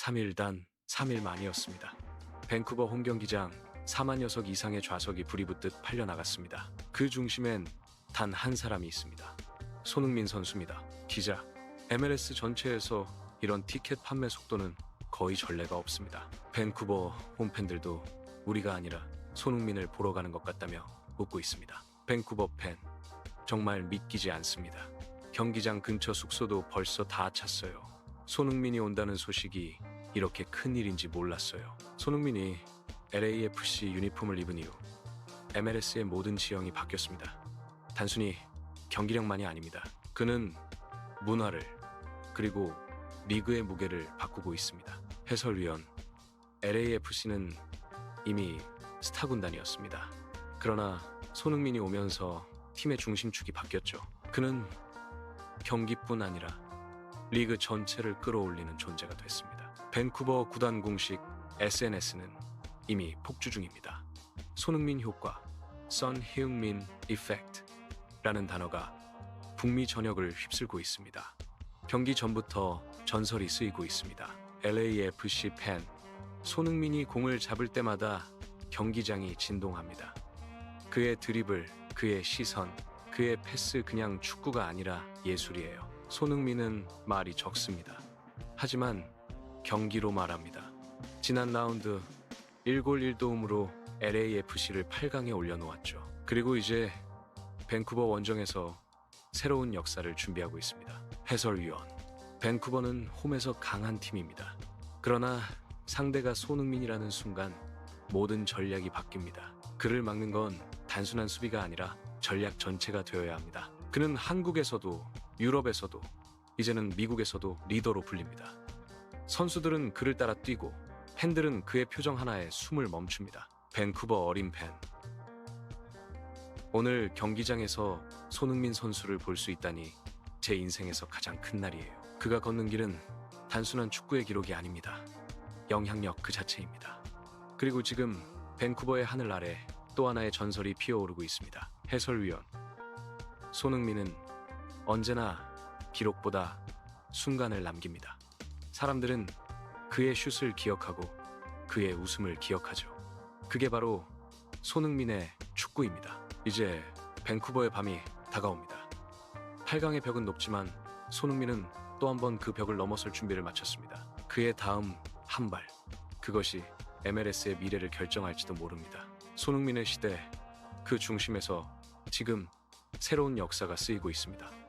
3일 단 3일 만이었습니다. 밴쿠버 홈경기장 4만 녀석 이상의 좌석이 불이 붙듯 팔려 나갔습니다. 그 중심엔 단 한 사람이 있습니다. 손흥민 선수입니다. 기자. MLS 전체에서 이런 티켓 판매 속도는 거의 전례가 없습니다. 밴쿠버 홈팬들도 우리가 아니라 손흥민을 보러 가는 것 같다며 웃고 있습니다. 밴쿠버 팬. 정말 믿기지 않습니다. 경기장 근처 숙소도 벌써 다 찼어요. 손흥민이 온다는 소식이 이렇게 큰 일인지 몰랐어요. 손흥민이 LAFC 유니폼을 입은 이후 MLS의 모든 지형이 바뀌었습니다. 단순히 경기력만이 아닙니다. 그는 문화를 그리고 리그의 무게를 바꾸고 있습니다. 해설위원 LAFC는 이미 스타 군단이었습니다. 그러나 손흥민이 오면서 팀의 중심축이 바뀌었죠. 그는 경기뿐 아니라 리그 전체를 끌어올리는 존재가 됐습니다. 밴쿠버 구단 공식 SNS는 이미 폭주 중입니다. 손흥민 효과, 선 헤흥민 이펙트라는 단어가 북미 전역을 휩쓸고 있습니다. 경기 전부터 전설이 쓰이고 있습니다. LAFC 팬 손흥민이 공을 잡을 때마다 경기장이 진동합니다. 그의 드리블, 그의 시선, 그의 패스 그냥 축구가 아니라 예술이에요. 손흥민은 말이 적습니다. 하지만 경기로 말합니다. 지난 라운드 1골 1도움으로 LAFC를 8강에 올려놓았죠. 그리고 이제 밴쿠버 원정에서 새로운 역사를 준비하고 있습니다. 해설위원. 밴쿠버는 홈에서 강한 팀입니다. 그러나 상대가 손흥민이라는 순간 모든 전략이 바뀝니다. 그를 막는 건 단순한 수비가 아니라 전략 전체가 되어야 합니다. 그는 한국에서도 유럽에서도 이제는 미국에서도 리더로 불립니다. 선수들은 그를 따라 뛰고 팬들은 그의 표정 하나에 숨을 멈춥니다. 밴쿠버 어린 팬. 오늘 경기장에서 손흥민 선수를 볼 수 있다니 제 인생에서 가장 큰 날이에요. 그가 걷는 길은 단순한 축구의 기록이 아닙니다. 영향력 그 자체입니다. 그리고 지금 밴쿠버의 하늘 아래 또 하나의 전설이 피어오르고 있습니다. 해설위원. 손흥민은 언제나 기록보다 순간을 남깁니다. 사람들은 그의 슛을 기억하고 그의 웃음을 기억하죠. 그게 바로 손흥민의 축구입니다. 이제 밴쿠버의 밤이 다가옵니다. 8강의 벽은 높지만 손흥민은 또 한 번 그 벽을 넘어설 준비를 마쳤습니다. 그의 다음 한 발. 그것이 MLS의 미래를 결정할지도 모릅니다. 손흥민의 시대, 그 중심에서 지금 새로운 역사가 쓰이고 있습니다.